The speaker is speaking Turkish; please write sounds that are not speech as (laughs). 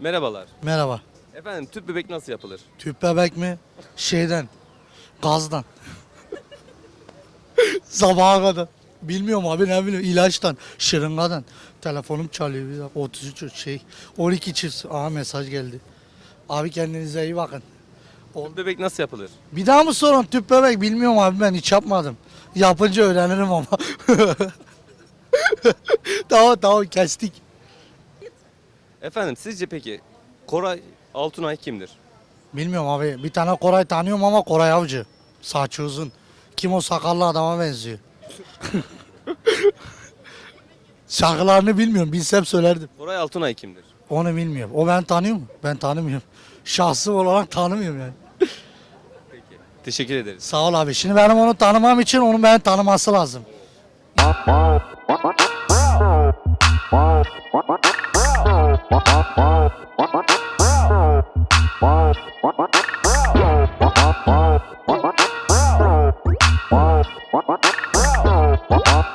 Merhabalar. Merhaba. Efendim tüp bebek nasıl yapılır? Tüp bebek mi? Şeyden. Gazdan. (laughs) Sabaha kadar. Bilmiyorum abi ne bileyim ilaçtan, şırıngadan. Telefonum çalıyor bir dakika 33 şey 12 çift. Aha mesaj geldi. Abi kendinize iyi bakın. Tüp bebek nasıl yapılır? Bir daha mı sorun tüp bebek bilmiyorum abi ben hiç yapmadım. Yapınca öğrenirim ama. (laughs) tamam tamam kestik. Efendim sizce peki Koray Altunay kimdir? Bilmiyorum abi. Bir tane Koray tanıyorum ama Koray Avcı. Saçı uzun. Kim o sakallı adama benziyor. Şarkılarını bilmiyorum. Bilsem söylerdim. Koray Altunay kimdir? Onu bilmiyorum. O ben tanıyor mu? Ben tanımıyorum. Şahsı olarak tanımıyorum yani. Peki. Teşekkür ederiz. Sağ ol abi. Şimdi benim onu tanımam için onun beni tanıması lazım. What?